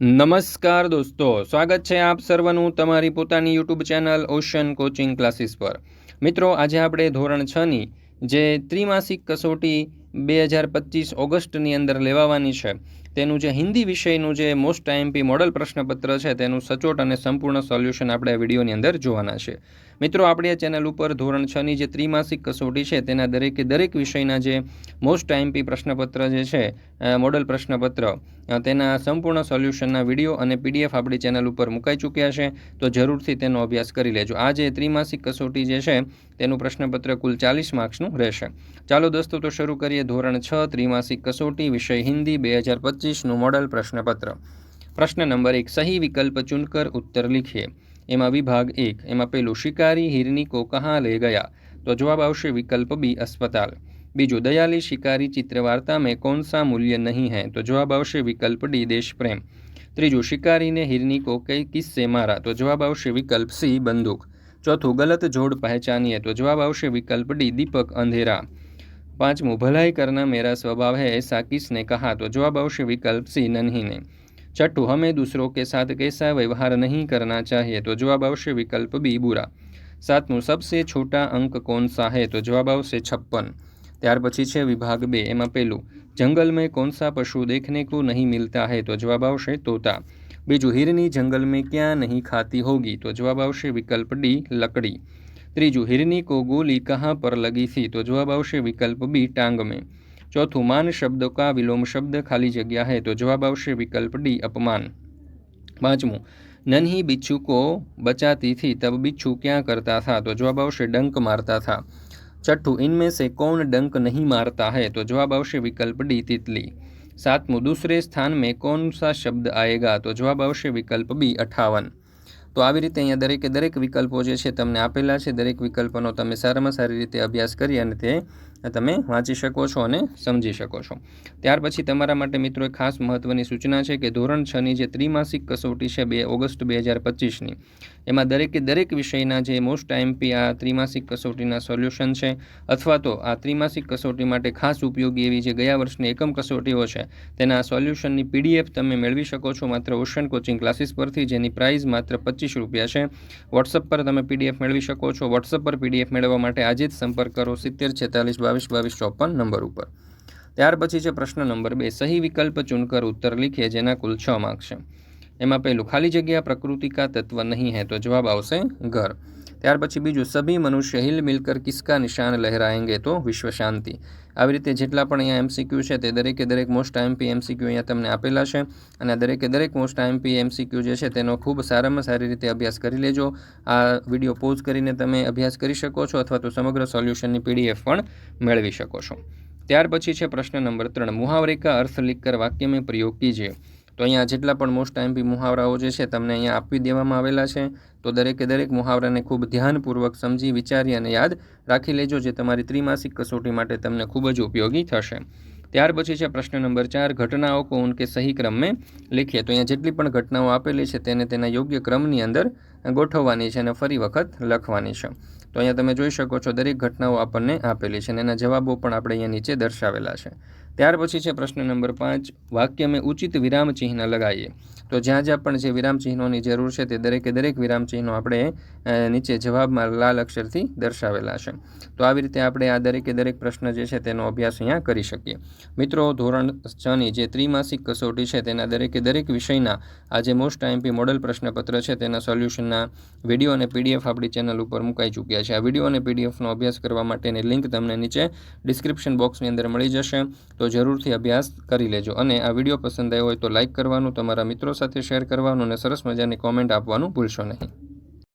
નમસ્કાર દોસ્તો, સ્વાગત છે આપ સર્વનું તમારી પોતાની YouTube channel Ocean coaching classes પર. મિત્રો, આજે આપણે ધોરણ છની જે ત્રિમાસિક કસોટી બે હજાર પચીસ ઓગસ્ટની અંદર લેવાવાની છે, તેનું જે હિન્દી વિષયનું જે મોસ્ટ આઈએમપી મોડલ પ્રશ્નપત્ર છે, તેનું સચોટ અને સંપૂર્ણ સોલ્યુશન આપણે આ વિડીયોની અંદર જોવાના છે. મિત્રો, આપણી આ ચેનલ ઉપર ધોરણ છની જે ત્રિમાસિક કસોટી છે, તેના દરેકે દરેક વિષયના જે મોસ્ટ આઈએમપી પ્રશ્નપત્ર જે છે મોડલ પ્રશ્નપત્ર. તેના સંપૂર્ણ સોલ્યુશનના વીડિયો અને પીડીએફ આપણી ચેનલ ઉપર મુકાઈ ચૂક્યા છે, તો જરૂરથી તેનો અભ્યાસ કરી લેજો. આ જે ત્રિમાસિક કસોટી જે છે, તેનું પ્રશ્નપત્ર કુલ ચાલીસ માર્ક્સનું રહેશે. ચાલો દોસ્તો, તો શરૂ કરીએ ધોરણ છ, ત્રિમાસિક કસોટી, વિષય હિન્દી, બે હજાર પચીસનું મોડલ પ્રશ્નપત્ર. પ્રશ્ન નંબર એક, સહી વિકલ્પ ચૂનકર ઉત્તર લીખીએ. એમાં વિભાગ એક, એમાં પેલું શિકારી, હિરની કો કહા લઈ ગયા? તો જવાબ આવશે વિકલ્પ બી, અસ્પતાલ. बीजू दयाली शिकारी चित्रवार्ता में कौन सा मूल्य नहीं है तो जवाब आवश्यक विकल्प डी देश प्रेम तीजू शिकारी ने हिरनी को कई किससे मारा तो जवाब आवश्यक विकल्प सी बंदूक चौथों गलत जोड़ पहचानी है तो जवाब आवश्यक विकल्प डी दीपक अंधेरा पांचमू भलाई करना मेरा स्वभाव है ऐसा किसने कहा तो जवाब आवश्यक विकल्प सी नन्ही ने छठू हमें दूसरों के साथ कैसा व्यवहार नहीं करना चाहिए तो जवाब आवश्यक विकल्प बी बुरा सातवों सबसे छोटा अंक कौन सा है तो जवाब आवश्यक छप्पन ત્યાર પછી છે વિભાગ બે એમાં પહેલું જંગલ મેં કોણ સા પશુ દેખને કો નહીં મિલતા હૈ તો જવાબ આવશે તોતા બીજું હિરની જંગલ મેં ક્યાં નહીં ખાતી હોગી તો જવાબ આવશે વિકલ્પ ડી લકડી ત્રીજું હિરની કો ગોલી કહાં પર લગી સી તો જવાબ આવશે વિકલ્પ બી ટાંગ મેં ચોથું માન શબ્દ કા વિલોમ શબ્દ ખાલી જગ્યા હૈ તો જવાબ આવશે વિકલ્પ ડી અપમાન પાંચમું नन्ही बिच्छू को बचाती थी तब बिच्छू क्या करता था तो जवाब अवश्य डंक मारता था छठू इनमें से कौन डंक नहीं मारता है तो जवाब આવશે વિકલ્પ ડી તિતલી સાતમું दूसरे स्थान में कौन सा शब्द आएगा તો જવાબ આવશે વિકલ્પ બી અઠાવન તો આવી રીતે અહીંયા દરેકે દરેક વિકલ્પો જે છે તમને આપેલા છે દરેક વિકલ્પોનો તમે સારામાં સારી રીતે અભ્યાસ કરી અને તે તમે વાંચી શકો છો અને સમજી શકો છો. ત્યાર પછી તમારા માટે મિત્રો એક ખાસ મહત્ત્વની સૂચના છે કે ધોરણ છની જે ત્રિમાસિક કસોટી છે બે ઓગસ્ટ બે હજાર પચીસની એમાં દરેકે દરેક વિષયના જે મોસ્ટ આઈએમપી આ ત્રિમાસિક કસોટીના સોલ્યુશન છે, અથવા તો આ ત્રિમાસિક કસોટી માટે ખાસ ઉપયોગી એવી જે ગયા વર્ષની એકમ કસોટીઓ છે, તેના સોલ્યુશનની પીડીએફ તમે મેળવી શકો છો માત્ર ઓશન કોચિંગ ક્લાસીસ પરથી, જેની પ્રાઇસ માત્ર પચીસ રૂપિયા છે. વોટ્સઅપ પર તમે પીડીએફ મેળવી શકો છો. વોટ્સઅપ પર પીડીએફ મેળવવા માટે આજે જ સંપર્ક કરો. સિત્તેર છેતાલીસ બાવીસ બાવીસ, ચોપન નંબર ઉપર. ત્યાર પછી છે પ્રશ્ન નંબર બે. સહી વિકલ્પ ચૂનકર ઉત્તર લીખે, જેના કુલ છ માર્ક છે. એમાં પહેલું, ખાલી જગ્યા પ્રકૃતિ કા તત્વ નહીં હે તો જવાબ આવશે ઘર. ત્યાર પછી બીજું, સભી મનુષ્ય હિલ મિલકર કિસકા નિશાન લહેરાએંગે તો વિશ્વ શાંતિ. આવી રીતે જેટલા પણ અહીંયા એમસીક્યુ છે તે દરેકે દરેક મોસ્ટ આઈએમપી એમસીક્યુ અહીંયા તમને આપેલા છે. અને દરેકે દરેક મોસ્ટ આઈએમપી એમસીક્યુ જે છે તેનો ખૂબ સારામાં સારી રીતે અભ્યાસ કરી લેજો. આ વીડિયો પોઝ કરીને તમે અભ્યાસ કરી શકો છો અથવા તો સમગ્ર સોલ્યુશનની પીડીએફ પણ મેળવી શકો છો. ત્યાર પછી છે પ્રશ્ન નંબર ત્રણ. મુહાવરે કા અર્થ લીખકર વાક્ય મેં પ્રયોગ કીજીએ તો અહીંયા જેટલા પણ મોસ્ટ આઈમપી મુહાવરાઓ જે છે તમને અહીંયા આપી દેવામાં આવેલા છે, તો દરેકે દરેક મુહાવરાને ખૂબ ધ્યાનપૂર્વક સમજી, વિચારી અને યાદ રાખી લેજો જે તમારી ત્રિમાસિક કસોટી માટે તમને ખૂબ જ ઉપયોગી થશે. ત્યાર પછી છે પ્રશ્ન નંબર ચાર, ઘટનાઓ કો ઉનકે સહી ક્રમ મેં લીખીએ તો અહીંયા જેટલી પણ ઘટનાઓ આપેલી છે તેને તેના યોગ્ય ક્રમની અંદર ગોઠવવાની છે અને ફરી વખત લખવાની છે. તો અહીંયા તમે જોઈ શકો છો દરેક ઘટનાઓ આપણને આપેલી છે અને એના જવાબો પણ આપણે અહીંયા નીચે દર્શાવેલા છે. ત્યાર પછી છે પ્રશ્ન નંબર પાંચ, વાક્ય મેં ઉચિત વિરામ ચિહ્ન લગાવીએ તો જ્યાં જ્યાં પણ જે વિરામ ચિહ્નોની જરૂર છે તે દરેકે દરેક વિરામ ચિહ્નો આપણે નીચે જવાબમાં લાલ અક્ષરથી દર્શાવેલા છે. તો આવી રીતે આપણે આ દરેકે દરેક પ્રશ્ન જે છે તેનો અભ્યાસ અહીંયા કરી શકીએ. મિત્રો, ધોરણ છની જે ત્રિમાસિક કસોટી છે તેના દરેકે દરેક વિષયના આ જે મોસ્ટ આઈએમપી મોડલ પ્રશ્નપત્ર છે તેના સોલ્યુશનના વીડિયો અને પીડીએફ આપણી ચેનલ ઉપર મુકાઈ ચૂક્યા છે. આ વીડિયો અને પીડીએફનો અભ્યાસ કરવા માટેની લિંક તમને નીચે ડિસ્ક્રિપ્શન બોક્સની અંદર મળી જશે. તો જરૂરથી અભ્યાસ કરી લેજો. અને આ વીડિયો પસંદ આવ્યો હોય તો લાઇક કરવાનું, તમારા મિત્રો સાથે શેર કરવાનું અને સરસ મજાની કોમેન્ટ આપવાનું ભૂલશો નહીં.